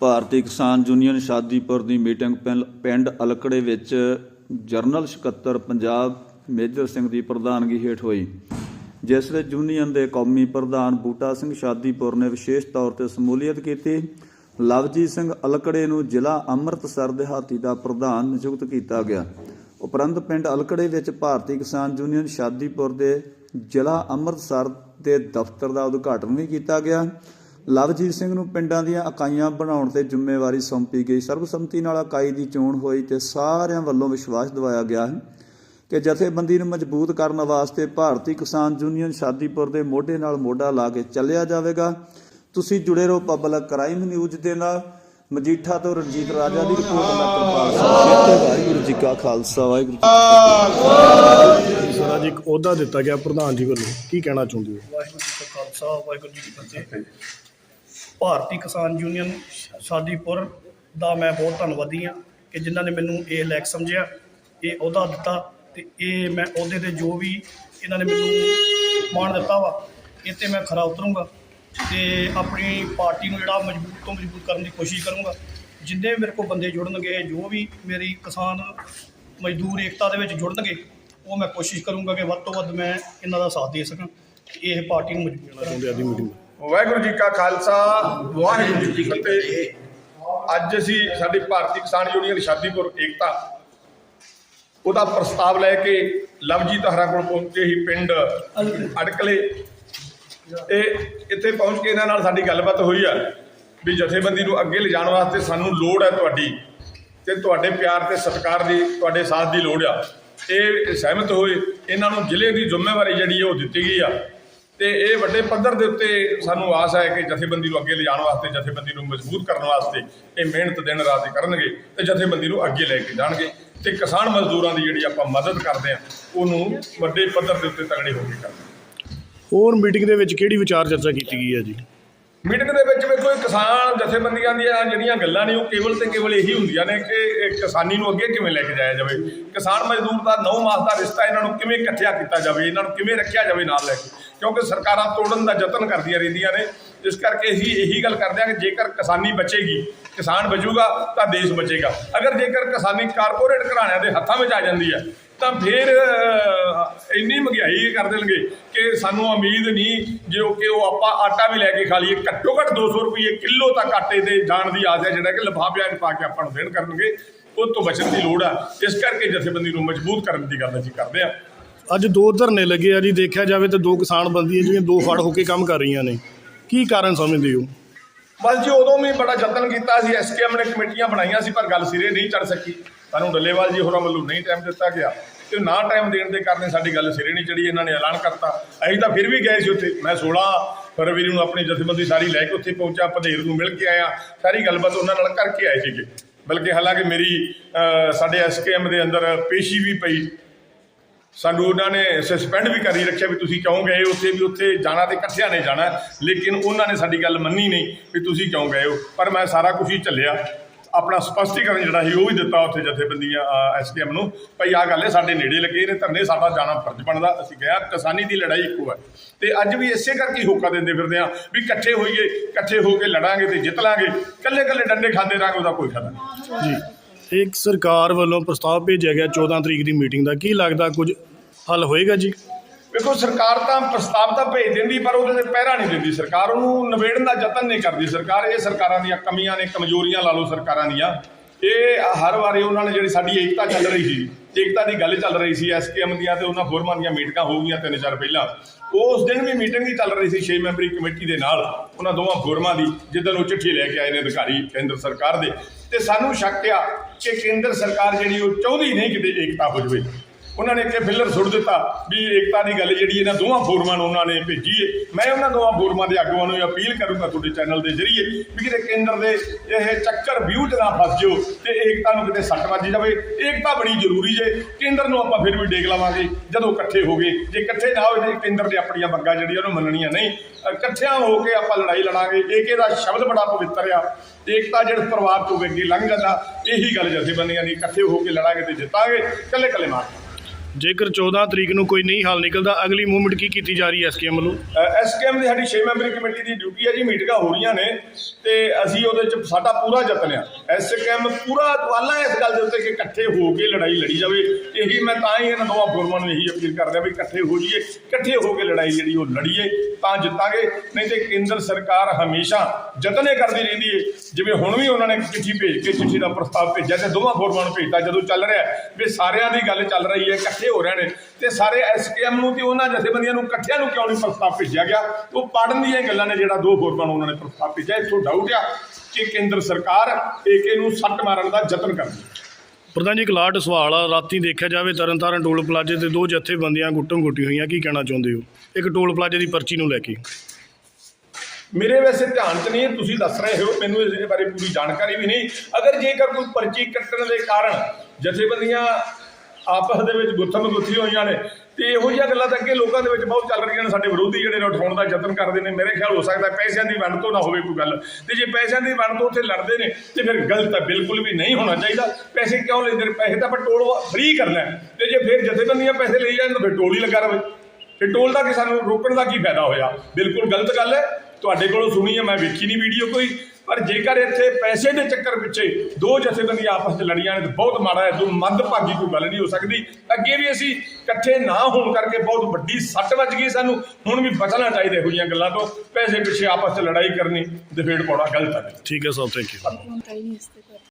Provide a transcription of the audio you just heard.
ਭਾਰਤੀ Kisan union Shadipur ਦੀ meeting ਪਿੰ- ਪਿੰਡ ਅਲਕੜੇ ਵਿੱਚ ਜਰਨਲ ਸਕੱਤਰ ਪੰਜਾਬ ਮੇਜਰ ਸਿੰਘ ਦੀ ਪ੍ਰਧਾਨਗੀ ਹੇਠ ਹੋਈ, ਜਿਸ ਵਿੱਚ ਯੂਨੀਅਨ ਦੇ ਕੌਮੀ ਪ੍ਰਧਾਨ ਬੂਟਾ ਸਿੰਘ ਸ਼ਾਦੀਪੁਰ ਨੇ ਵਿਸ਼ੇਸ਼ ਤੌਰ ਤੇ ਸਮੂਲੀਅਤ ਕੀਤੀ। ਲਵਜੀਤ ਸਿੰਘ ਅਲਕੜੇ ਨੂੰ ਜ਼ਿਲ੍ਹਾ ਅੰਮ੍ਰਿਤਸਰ ਦਿਹਾਤੀ ਦਾ ਪ੍ਰਧਾਨ ਨਿਯੁਕਤ ਕੀਤਾ ਗਿਆ। ਉਪਰੰਤ ਪਿੰਡ ਅਲਕੜੇ ਵਿੱਚ ਭਾਰਤੀ ਕਿਸਾਨ ਯੂਨੀਅਨ ਸ਼ਾਦੀਪੁਰ ਦੇ ਜ਼ਿਲ੍ਹਾ ਅੰਮ੍ਰਿਤਸਰ ਦੇ ਦਫ਼ਤਰ ਦਾ ਉਦਘਾਟਨ ਵੀ ਕੀਤਾ ਗਿਆ। ਲਵਜੀਤ ਸਿੰਘ ਨੂੰ ਪਿੰਡਾਂ ਦੀਆਂ ਇਕਾਈਆਂ ਬਣਾਉਣ ਤੇ ਜ਼ਿੰਮੇਵਾਰੀ ਸੌਂਪੀ ਗਈ। ਸਰਬਸੰਮਤੀ ਨਾਲ ਇਕਾਈ ਦੀ ਚੋਣ ਹੋਈ ਤੇ ਸਾਰਿਆਂ ਵੱਲੋਂ ਵਿਸ਼ਵਾਸ ਦਿਵਾਇਆ ਗਿਆ ਹੈ ਕਿ ਜਥੇਬੰਦੀ ਨੂੰ ਮਜ਼ਬੂਤ ਕਰਨ ਵਾਸਤੇ ਭਾਰਤੀ ਕਿਸਾਨ ਯੂਨੀਅਨ ਸ਼ਾਦੀਪੁਰ ਦੇ ਮੋਢੇ ਨਾਲ ਮੋਢਾ ਲਾ ਕੇ ਚੱਲਿਆ ਜਾਵੇਗਾ। ਤੁਸੀਂ ਜੁੜੇ ਰਹੋ ਪਬਲਿਕ ਕ੍ਰਾਈਮ ਨਿਊਜ਼ ਦੇ ਨਾਲ। ਮਜੀਠਾ ਤੋਂ ਰਣਜੀਤ ਰਾਜਾ ਦੀ ਰਿਪੋਰਟ ਮੈਂ ਕਿਰਪਾਲ ਸਿੰਘ ਵਾਹਿਗੁਰੂ ਜੀ ਕਾ ਖਾਲਸਾ ਵਾਹਿਗੁਰੂ ਜੀ ਕੀ ਫਤਿਹ। ਸਰ ਇੱਕ ਅਹੁਦਾ ਦਿੱਤਾ ਗਿਆ ਪ੍ਰਧਾਨ ਜੀ ਵੱਲੋਂ। ਕੀ ਕਹਿਣਾ ਚਾਹੁੰਦੇ ਹੋ? ਵਾਹਿਗੁਰੂ ਜੀ ਕਾ ਖਾਲਸਾ ਵਾਹਿਗੁਰੂ ਜੀ ਕੀ ਫਤਿਹ। ਭਾਰਤੀ ਕਿਸਾਨ ਯੂਨੀਅਨ ਸ਼ਾਦੀਪੁਰ ਦਾ ਮੈਂ ਬਹੁਤ ਧੰਨਵਾਦੀ ਹਾਂ ਕਿ ਜਿਨ੍ਹਾਂ ਨੇ ਮੈਨੂੰ ਇਹ ਲੈਕ ਸਮਝਿਆ, ਇਹ ਅਹੁਦਾ ਦਿੱਤਾ ਤੇ ਇਹ ਮੈਂ ਅਹੁਦੇ ਤੇ ਜੋ ਵੀ ਇਹਨਾਂ ਨੇ ਮੈਨੂੰ ਮਾਣ ਦਿੱਤਾ ਵਾ ਇਹ ਤੇ ਮੈਂ ਖਰਾ ਉਤਰੂੰਗਾ ਤੇ ਆਪਣੀ ਪਾਰਟੀ ਨੂੰ ਜਿਹੜਾ ਮਜ਼ਬੂਤ ਤੋਂ ਮਜ਼ਬੂਤ ਕਰਨ ਦੀ ਕੋਸ਼ਿਸ਼ ਕਰੂੰਗਾ। ਜਿੰਨੇ ਮੇਰੇ ਕੋਲ ਬੰਦੇ ਜੁੜਨਗੇ, ਜੋ ਵੀ ਮੇਰੀ ਕਿਸਾਨ ਮਜ਼ਦੂਰ ਏਕਤਾ ਦੇ ਵਿੱਚ ਜੁੜਨਗੇ, ਉਹ ਮੈਂ ਕੋਸ਼ਿਸ਼ ਕਰੂੰਗਾ ਕਿ ਵੱਧ ਤੋਂ ਵੱਧ ਮੈਂ ਇਹਨਾਂ ਦਾ ਸਾਥ ਦੇ ਸਕਾਂ ਤੇ ਇਹ ਪਾਰਟੀ ਨੂੰ ਮਜ਼ਬੂਤ ਕਰਾਂ ਚਾਹੁੰਦੇ ਆਦੀ ਮੀਟਿੰਗ ਵਾਹਿਗੁਰੂ ਜੀ ਕਾ ਖਾਲਸਾ, ਵਾਹਿਗੁਰੂ ਜੀ ਕੀ ਫਤਿਹ। ਅੱਜ ਅਸੀਂ ਸਾਡੀ ਭਾਰਤੀ ਕਿਸਾਨ ਯੂਨੀਅਨ ਸ਼ਾਦੀਪੁਰ ਏਕਤਾ ਉਹਦਾ ਪ੍ਰਸਤਾਵ ਲੈ ਕੇ ਲਵਜੀਤ ਹਰਾਂ ਕੋਲ ਪਹੁੰਚੇ ਹੀ ਪਿੰਡ ਅੜਕਲੇ। ਇਹ ਇੱਥੇ ਪਹੁੰਚ ਕੇ ਇਹਨਾਂ ਨਾਲ ਸਾਡੀ ਗੱਲਬਾਤ ਹੋਈ ਆ ਵੀ ਜਥੇਬੰਦੀ ਨੂੰ ਅੱਗੇ ਲਿਜਾਣ ਵਾਸਤੇ ਸਾਨੂੰ ਲੋੜ ਹੈ ਤੁਹਾਡੀ ਤੇ ਤੁਹਾਡੇ ਪਿਆਰ ਤੇ ਸਤਿਕਾਰ ਦੀ, ਤੁਹਾਡੇ ਸਾਥ ਦੀ ਲੋੜ ਆ। ਇਹ ਸਹਿਮਤ ਹੋਏ, ਇਹਨਾਂ ਨੂੰ ਜ਼ਿਲ੍ਹੇ ਦੀ ਜ਼ਿੰਮੇਵਾਰੀ ਜਿਹੜੀ ਹੈ ਉਹ ਦਿੱਤੀ ਗਈ ਆ। ਤੇ ਇਹ ਵੱਡੇ ਪੱਧਰ ਦੇ ਉੱਤੇ ਸਾਨੂੰ ਆਸ ਹੈ ਕਿ ਜਥੇਬੰਦੀ ਨੂੰ ਅੱਗੇ ਲਿਜਾਣ ਵਾਸਤੇ, ਜਥੇਬੰਦੀ ਨੂੰ ਮਜ਼ਬੂਤ ਕਰਨ ਵਾਸਤੇ ਇਹ ਮਿਹਨਤ ਦਿਨ ਰਾਤ ਕਰਨਗੇ ਤੇ ਜਥੇਬੰਦੀ ਨੂੰ ਅੱਗੇ ਲੈ ਕੇ ਜਾਣਗੇ ਤੇ ਕਿਸਾਨ ਮਜ਼ਦੂਰਾਂ ਦੀ ਜਿਹੜੀ ਆਪਾਂ ਮਦਦ ਕਰਦੇ ਆ ਉਹਨੂੰ ਵੱਡੇ ਪੱਧਰ ਦੇ ਉੱਤੇ ਤਗੜੇ ਹੋ ਕੇ ਕਰਦੇ ਹੋਰ ਮੀਟਿੰਗ ਦੇ ਵਿੱਚ ਕਿਹੜੀ ਵਿਚਾਰ ਚਰਚਾ ਕੀਤੀ ਗਈ ਹੈ ਜੀ? ਮੀਟਿੰਗ ਦੇ ਵਿੱਚ ਵੇਖੋ, ਇਹ ਕਿਸਾਨ ਜਥੇਬੰਦੀਆਂ ਦੀਆਂ ਜਿਹੜੀਆਂ ਗੱਲਾਂ ਨੇ, ਉਹ ਕੇਵਲ ਤੇ ਕੇਵਲ ਇਹੀ ਹੁੰਦੀਆਂ ਨੇ ਕਿ ਇਹ ਕਿਸਾਨੀ ਨੂੰ ਅੱਗੇ ਕਿਵੇਂ ਲੈ ਕੇ ਜਾਇਆ ਜਾਵੇ। ਕਿਸਾਨ ਮਜ਼ਦੂਰ ਦਾ ਨੌ ਮਾਸ ਦਾ ਰਿਸ਼ਤਾ ਇਹਨਾਂ ਨੂੰ ਕਿਵੇਂ ਇਕੱਠਿਆ ਕੀਤਾ ਜਾਵੇ, ਇਹਨਾਂ ਨੂੰ ਕਿਵੇਂ ਰੱਖਿਆ ਜਾਵੇ ਨਾਲ ਲੈ ਕੇ? ਕਿਉਂਕਿ ਸਰਕਾਰਾਂ ਤੋੜਨ ਦਾ ਯਤਨ ਕਰਦੀਆਂ ਰਹਿੰਦੀਆਂ ਨੇ। ਇਸ ਕਰਕੇ ਅਸੀਂ ਇਹੀ ਗੱਲ ਕਰਦੇ ਹਾਂ ਕਿ ਜੇਕਰ ਕਿਸਾਨੀ ਬਚੇਗੀ, ਕਿਸਾਨ ਬਚੂਗਾ ਤਾਂ ਦੇਸ਼ ਬਚੇਗਾ। ਅਗਰ ਜੇਕਰ ਕਿਸਾਨੀ ਕਾਰਪੋਰੇਟ ਘਰਾਣਿਆਂ ਦੇ ਹੱਥਾਂ ਵਿੱਚ ਆ ਜਾਂਦੀ ਹੈ ਤਾਂ ਫਿਰ ਇੰਨੀ ਮਹਿੰਗਾਈ ਕਰ ਦੇਣਗੇ ਕਿ ਸਾਨੂੰ ਉਮੀਦ ਨਹੀਂ ਜੋ ਕਿ ਉਹ ਆਪਾਂ ਆਟਾ ਵੀ ਲੈ ਕੇ ਖਾ ਲਈਏ। ਘੱਟੋ ਘੱਟ 200 ਰੁਪਏ ਕਿਲੋ ਤੱਕ ਆਟੇ ਦੇ ਜਾਣ ਦੀ ਆਸ ਹੈ ਜਿਹੜਾ ਕਿ ਲਿਫਾਫਿਆਂ 'ਚ ਪਾ ਕੇ ਆਪਾਂ ਨੂੰ ਦੇਣ ਕਰਨਗੇ। ਉਹ ਤੋਂ ਬਚਣ ਦੀ ਲੋੜ ਆ। ਇਸ ਕਰਕੇ ਜਥੇਬੰਦੀ ਨੂੰ ਮਜ਼ਬੂਤ ਕਰਨ ਦੀ ਗੱਲ ਅਸੀਂ ਕਰਦੇ ਆ ਅੱਜ ਦੋ ਧਰਨੇ ਲੱਗੇ ਆ ਜੀ। ਦੇਖਿਆ ਜਾਵੇ ਤਾਂ ਦੋ ਕਿਸਾਨ ਬੰਦੀਆਂ ਜਿਹੜੀਆਂ ਦੋ ਫੜ ਹੋ ਕੇ ਕੰਮ ਕਰ ਰਹੀਆਂ ਨੇ। ਕੀ ਕਾਰਨ ਸਮਝਦੇ ਹੋ? ਬਸ ਜੀ ਉਦੋਂ ਵੀ ਬੜਾ ਯਤਨ ਕੀਤਾ ਸੀ। ਐਸਕੇਐਮ ਨੇ ਕਮੇਟੀਆਂ ਬਣਾਈਆਂ ਸੀ ਪਰ ਗੱਲ ਸਿਰੇ ਨਹੀਂ ਚੜ ਸਕੀ। ਸਾਨੂੰ ਡੱਲੇਵਾਲ ਜੀ ਹੋਰਾਂ ਵੱਲੋਂ ਨਹੀਂ ਟਾਈਮ ਦਿੱਤਾ ਗਿਆ ਤੇ ਨਾ ਟਾਈਮ ਦੇਣ ਦੇ ਕਾਰਨ ਸਾਡੀ ਗੱਲ ਸਿਰੇ ਨਹੀਂ ਚੜੀ ਇਹਨਾਂ ਨੇ ਐਲਾਨ ਕਰਤਾ। ਅਸੀਂ ਤਾਂ ਫਿਰ ਵੀ ਗਏ ਸੀ ਉੱਥੇ। ਮੈਂ 16 ਫਰਵਰੀ ਨੂੰ ਆਪਣੀ ਜਥੇਬੰਦੀ ਸਾਰੀ ਲੈ ਕੇ ਉੱਥੇ ਪਹੁੰਚਾ ਪਧੇਰ ਨੂੰ ਮਿਲ ਕੇ ਆਇਆ। ਸਾਰੀ ਗੱਲਬਾਤ ਉਹਨਾਂ ਨਾਲ ਕਰਕੇ ਆਏ ਸੀਗੇ। ਬਲਕਿ ਹਾਲਾਂਕਿ ਮੇਰੀ ਅਹ, ਸਾਡੇ ਐਸਕੇਐਮ ਦੇ ਅੰਦਰ ਪੇਸ਼ੀ ਵੀ ਪਈ। ਸਾਨੂੰ ਉਹਨਾਂ ਨੇ ਸਸਪੈਂਡ ਵੀ ਕਰੀ ਰੱਖਿਆ ਵੀ ਤੁਸੀਂ ਕਿਉਂ ਗਏ ਉੱਥੇ ਵੀ ਉੱਥੇ ਜਾਣਾ ਤੇ ਇਕੱਠਿਆਂ ਨੇ ਜਾਣਾ। ਲੇਕਿਨ ਉਹਨਾਂ ਨੇ ਸਾਡੀ ਗੱਲ ਮੰਨੀ ਨਹੀਂ ਵੀ ਤੁਸੀਂ ਕਿਉਂ ਗਏ ਹੋ। ਪਰ ਮੈਂ ਸਾਰਾ ਕੁਝ ਹੀ ਝੱਲਿਆ। ਆਪਣਾ ਸਪਸ਼ਟੀਕਰਨ ਜਿਹੜਾ ਸੀ, ਉਹ ਵੀ ਦਿੱਤਾ ਉੱਥੇ ਜਥੇਬੰਦੀਆਂ ਐਸਡੀਐਮ ਨੂੰ। ਭਈ ਆਹ ਗੱਲ ਹੈ, ਸਾਡੇ ਨੇੜੇ ਲੱਗੇ ਨੇ, ਧਰਨੇ ਸਾਡਾ ਜਾਣਾ ਫਰਜ਼ ਬਣਦਾ। ਅਸੀਂ ਕਿਹਾ, ਕਿਸਾਨੀ ਦੀ ਲੜਾਈ ਇੱਕੋ ਹੈ। ਤੇ ਅੱਜ ਵੀ ਇਸੇ ਕਰਕੇ ਹੋਕਾ ਦਿੰਦੇ ਫਿਰਦੇ ਆ, ਵੀ ਇਕੱਠੇ ਹੋਈਏ, ਇਕੱਠੇ ਹੋ ਕੇ ਲੜਾਂਗੇ ਤੇ ਜਿੱਤ ਲਾਂਗੇ। ਇਕੱਲੇ ਇਕੱਲੇ ਡੰਡੇ ਖਾਂਦੇ ਰਹਾਂਗੇ ਉਹਦਾ ਕੋਈ ਫਾਇਦਾ ਨਹੀਂ। ਜੀ। ਇੱਕ ਸਰਕਾਰ ਵੱਲੋਂ ਪ੍ਰਸਤਾਵ ਭੇਜਿਆ ਗਿਆ 14 ਤਰੀਕ ਦੀ ਮੀਟਿੰਗ ਦਾ। ਕੀ ਲੱਗਦਾ, ਕੁਝ ਹੱਲ ਹੋਏਗਾ ਜੀ? ਵੇਖੋ ਸਰਕਾਰ ਤਾਂ ਪ੍ਰਸਤਾਵ ਤਾਂ ਭੇਜ ਦਿੰਦੀ, ਪਰ ਉਹਦੇ ਤੇ ਪਹਿਰਾ ਨਹੀਂ ਦਿੰਦੀ ਸਰਕਾਰ। ਉਹਨੂੰ ਨਿਬੇੜਨ ਦਾ ਯਤਨ ਨਹੀਂ ਕਰਦੀ ਸਰਕਾਰ। ਇਹ ਸਰਕਾਰਾਂ ਦੀਆਂ ਕਮੀਆਂ ਨੇ, ਕਮਜ਼ੋਰੀਆਂ ਲਾ ਲਓ ਸਰਕਾਰਾਂ ਦੀਆਂ। ਇਹ ਹਰ ਵਾਰੀ ਉਹਨਾਂ ਨੇ ਜਿਹੜੀ ਸਾਡੀ ਏਕਤਾ ਚੱਲ ਰਹੀ ਸੀ, ਏਕਤਾ ਦੀ ਗੱਲ ਚੱਲ ਰਹੀ ਸੀ ਐਸਕੇਐਮ ਦੀਆਂ ਤੇ ਉਹਨਾਂ ਫੋਰਮਾਂ ਦੀਆਂ ਮੀਟਿੰਗਾਂ ਹੋ ਗਈਆਂ ਤਿੰਨ ਚਾਰ ਪਹਿਲਾਂ। ਉਸ ਦਿਨ ਵੀ ਮੀਟਿੰਗ ਹੀ ਚੱਲ ਰਹੀ ਸੀ 6 ਮੈਂਬਰੀ ਕਮੇਟੀ ਦੇ ਨਾਲ, ਉਹਨਾਂ ਦੋਵਾਂ ਫੋਰਮਾਂ ਦੀ, ਜਿੱਦਣ ਉਹ ਚਿੱਠੀ ਲੈ ਕੇ ਆਏ ਨੇ ਅਧਿਕਾਰੀ ਕੇਂਦਰ ਸਰਕਾਰ ਦੇ। ਤੇ ਸਾਨੂੰ ਸ਼ੱਕ ਆ ਕਿ ਕੇਂਦਰ ਸਰਕਾਰ ਜਿਹੜੀ ਉਹ ਚਾਹੁੰਦੀ ਨਹੀਂ ਕਿਤੇ ਏਕਤਾ ਹੋ ਜਾਵੇ। ਉਹਨਾਂ ਨੇ ਇੱਕ ਫਿਲਰ ਸੁੱਟ ਦਿੱਤਾ ਵੀ ਏਕਤਾ ਦੀ ਗੱਲ ਜਿਹੜੀ ਇਹਨਾਂ ਦੋਵਾਂ ਫੋਰਮਾਂ ਨੂੰ ਉਹਨਾਂ ਨੇ ਭੇਜੀ ਹੈ ਮੈਂ ਉਹਨਾਂ ਦੋਵਾਂ ਫੋਰਮਾਂ ਦੇ ਆਗੂਆਂ ਨੂੰ ਅਪੀਲ ਕਰੂੰਗਾ ਤੁਹਾਡੇ ਚੈਨਲ ਦੇ ਜ਼ਰੀਏ ਵੀ ਕਿਤੇ ਕੇਂਦਰ ਦੇ ਇਹ ਚੱਕਰ ਵਿਊ 'ਚ ਨਾ ਫਸ ਜਾਓ ਤੇ ਏਕਤਾ ਨੂੰ ਕਿਤੇ ਸੱਟ ਵੱਜ ਜਾਵੇ। ਏਕਤਾ ਬੜੀ ਜ਼ਰੂਰੀ ਜੇ। ਕੇਂਦਰ ਨੂੰ ਆਪਾਂ ਫਿਰ ਵੀ ਡੇਗ ਲਵਾਂਗੇ ਜਦੋਂ ਇਕੱਠੇ ਹੋ ਗਏ। ਜੇ ਇਕੱਠੇ ਨਾ ਹੋਏ ਤੇ ਕੇਂਦਰ ਦੇ ਆਪਣੀਆਂ ਮੰਗਾਂ ਜਿਹੜੀਆਂ ਉਹਨੂੰ ਮੰਨਣੀਆਂ ਨਹੀਂ। ਇਕੱਠਿਆਂ ਹੋ ਕੇ ਆਪਾਂ ਲੜਾਈ ਲੜਾਂਗੇ। ਏਕੇ ਦਾ ਸ਼ਬਦ ਬੜਾ ਪਵਿੱਤਰ ਆ। ਏਕਤਾ ਜਿਹੜਾ ਪਰਿਵਾਰ ਤੋਂ ਅੱਗੇ ਲੰਘ ਜਾਂਦਾ ਇਹੀ ਗੱਲ ਜਥੇਬੰਦੀਆਂ ਦੀ ਇਕੱਠੇ ਹੋ ਕੇ ਲੜਾਂਗੇ ਤੇ ਜਿੱਤਾਂਗੇ। ਇਕੱਲੇ ਇਕੱਲੇ ਮਾਰ ਜੇਕਰ 14 ਤਰੀਕ ਨੂੰ ਕੋਈ ਨਹੀਂ ਹੱਲ ਨਿਕਲਦਾ, ਅਗਲੀ ਮੂਵਮੈਂਟ ਕੀ ਕੀਤੀ ਜਾ ਰਹੀ ਹੈ ਐਸਕੇਐਮ ਵੱਲੋਂ? ਐਸਕੇਐਮ ਦੀ ਸਾਡੀ 6 ਮੈਂਬਰੀ ਕਮੇਟੀ ਦੀ ਡਿਊਟੀ ਹੈ ਜੀ, ਮੀਟਿੰਗਾਂ ਹੋ ਰਹੀਆਂ ਨੇ ਤੇ ਅਸੀਂ ਉਹਦੇ ਚ ਸਾਡਾ ਪੂਰਾ ਯਤਨ ਆ। ਐਸਕੇਐਮ ਪੂਰਾ ਵਾਲਾ ਇਸ ਗੱਲ ਦੇ ਉੱਤੇ ਕਿ ਇਕੱਠੇ ਹੋ ਕੇ ਲੜਾਈ ਲੜੀ ਜਾਵੇ। ਇਹੀ ਮੈਂ ਤਾਂ ਹੀ ਇਹਨਾਂ ਦੋਵਾਂ ਫੋਰਮਾਂ ਨੂੰ ਇਹੀ ਅਪੀਲ ਕਰਦਾ ਵੀ ਇਕੱਠੇ ਹੋ ਜਾਈਏ, ਇਕੱਠੇ ਹੋ ਕੇ ਲੜਾਈ ਜਿਹੜੀ ਉਹ ਲੜੀਏ, ਤਾਂ ਜਿੱਤਾਂਗੇ। ਨਹੀਂ ਤੇ ਕੇਂਦਰ ਸਰਕਾਰ ਹਮੇਸ਼ਾ ਯਤਨ ਕਰਦੀ ਰਹਿੰਦੀ ਹੈ ਜਿਵੇਂ ਹੁਣ ਵੀ ਉਹਨਾਂ ਨੇ ਚਿੱਠੀ ਭੇਜ ਕੇ ਚਿੱਠੀ ਦਾ ਪ੍ਰਸਤਾਵ ਭੇਜਿਆ ਤੇ ਦੋਵਾਂ ਫੋਰਮਾਂ ਨੂੰ ਭੇਜਤਾ, ਜਦੋਂ ਚੱਲ ਰਿਹਾ ਵੀ ਸਾਰਿਆਂ ਦੀ ਗੱਲ ਚੱਲ ਰਹੀ ਹੈ, ਇਕੱਠੇ ਹੋ ਰਹੇ ਨੇ ਤੇ ਸਾਰੇ ਐਸਕੇਐਮ ਨੂੰ ਤੇ ਉਹਨਾਂ ਜਥੇਬੰਦੀਆਂ ਨੂੰ ਇਕੱਠਿਆਂ ਨੂੰ ਕਿਉਂ ਨਹੀਂ ਪ੍ਰਸਤਾਵ ਭੇਜਿਆ ਗਿਆ? ਉਹ ਪੜਨ ਦੀਆਂ ਗੱਲਾਂ ਨੇ ਜਿਹੜਾ ਦੋ ਫੋਰਮਾਂ ਨੂੰ ਉਹਨਾਂ ਨੇ ਪ੍ਰਸਤਾਵ ਭੇਜਿਆ। ਇੱਥੋਂ ਡਾਊਟ ਆ ਕਿ ਕੇਂਦਰ ਸਰਕਾਰ ਏਕੇ ਨੂੰ ਸੱਟ ਮਾਰਨ ਦਾ ਯਤਨ ਕਰਦੀ ਹੈ। ਪ੍ਰਧਾਨ ਜੀ ਇੱਕ ਲਾਟ ਸਵਾਲ ਆ। ਰਾਤੀ ਦੇਖਿਆ ਜਾਵੇ ਤਰਨਤਾਰਨ ਟੋਲ ਪਲਾਜ਼ੇ ਤੇ ਦੋ ਜਥੇਬੰਦੀਆਂ ਗੁੱਟਮ ਗੁੱਟੀ ਹੋਈਆਂ। ਕੀ ਕਹਿਣਾ ਚਾਹੁੰਦੇ ਹੋ? ਇੱਕ ਟੋਲ ਪਲਾਜ਼ੇ ਦੀ ਪਰਚੀ ਨੂੰ ਲੈ ਕੇ। ਮੇਰੇ ਵੈਸੇ ਧਿਆਨ 'ਚ ਨਹੀਂ ਤੁਸੀਂ ਦੱਸ ਰਹੇ ਹੋ। ਮੈਨੂੰ ਇਸ ਬਾਰੇ ਪੂਰੀ ਜਾਣਕਾਰੀ ਵੀ ਨਹੀਂ। ਅਗਰ ਜੇਕਰ ਕੋਈ ਪਰਚੀ ਕੱਟਣ ਦੇ ਕਾਰਨ ਜਥੇਬੰਦੀਆਂ ਆਪਸ ਦੇ ਵਿੱਚ ਗੁੱਥਮ ਗੁੱਥੀ ਹੋਈਆਂ ਨੇ। ਤੇ ਇਹੋ ਜਿਹੀਆਂ ਗੱਲਾਂ ਤਾਂ ਅੱਗੇ ਲੋਕਾਂ ਦੇ ਵਿੱਚ ਬਹੁਤ ਚੱਲ ਰਹੀਆਂ ਨੇ, ਸਾਡੇ ਵਿਰੋਧੀ ਜਿਹੜੇ ਨੇ ਉਠਾਉਣ ਦਾ ਯਤਨ ਕਰਦੇ ਨੇ। ਮੇਰੇ ਖਿਆਲ ਹੋ ਸਕਦਾ ਪੈਸਿਆਂ ਦੀ ਵੰਡ ਤੋਂ ਨਾ ਹੋਵੇ ਕੋਈ ਗੱਲ। ਤੇ ਜੇ ਪੈਸਿਆਂ ਦੀ ਵੰਡ ਤੋਂ ਉੱਥੇ ਲੜਦੇ ਨੇ, ਤੇ ਫਿਰ ਗਲਤ ਹੈ ਬਿਲਕੁਲ ਵੀ ਨਹੀਂ ਹੋਣਾ ਚਾਹੀਦਾ। ਪੈਸੇ ਕਿਉਂ ਲੈਂਦੇ ਨੇ? ਪੈਸੇ ਤਾਂ ਆਪਾਂ ਟੋਲ ਫ੍ਰੀ ਕਰਨਾ ਹੈ। ਤੇ ਜੇ ਫਿਰ ਜਥੇਬੰਦੀਆਂ ਪੈਸੇ ਲਈ ਜਾਣ, ਤਾਂ ਫਿਰ ਟੋਲ ਹੀ ਲੱਗਾ ਰਵੇ। ਤੇ ਟੋਲ ਦਾ ਕਿ ਸਾਨੂੰ ਰੋਕਣ ਦਾ ਕੀ ਫਾਇਦਾ ਹੋਇਆ? ਬਿਲਕੁਲ ਗਲਤ ਗੱਲ ਹੈ। ਤੁਹਾਡੇ ਕੋਲੋਂ ਸੁਣੀ ਹੈ ਮੈਂ ਵੇਖੀ ਨਹੀਂ ਵੀਡੀਓ ਕੋਈ। ਪਰ ਜੇਕਰ ਇੱਥੇ ਪੈਸੇ ਦੇ ਚੱਕਰ ਪਿੱਛੇ ਦੋ ਜਥੇਬੰਦੀਆਂ ਆਪਸ ਵਿੱਚ ਲੜੀਆਂ ਨੇ ਤਾਂ ਬਹੁਤ ਮਾੜਾ ਹੈ ਦੋ ਮੰਦਭਾਗੀ ਕੋਈ ਗੱਲ ਨਹੀਂ ਹੋ ਸਕਦੀ। ਅੱਗੇ ਵੀ ਅਸੀਂ ਇਕੱਠੇ ਨਾ ਹੋਣ ਕਰਕੇ ਬਹੁਤ ਵੱਡੀ ਸੱਟ ਵੱਜ ਗਈ ਸਾਨੂੰ। ਹੁਣ ਵੀ ਬਚਣਾ ਚਾਹੀਦਾ ਇਹੋ ਜਿਹੀਆਂ ਗੱਲਾਂ ਤੋਂ। ਪੈਸੇ ਪਿੱਛੇ ਆਪਸ ਵਿੱਚ ਲੜਾਈ ਕਰਨੀ ਦਫੇੜ ਪਾਉਣਾ ਗਲਤ ਹੈ। ਠੀਕ ਹੈ ਸਰ ਥੈਂਕ ਯੂ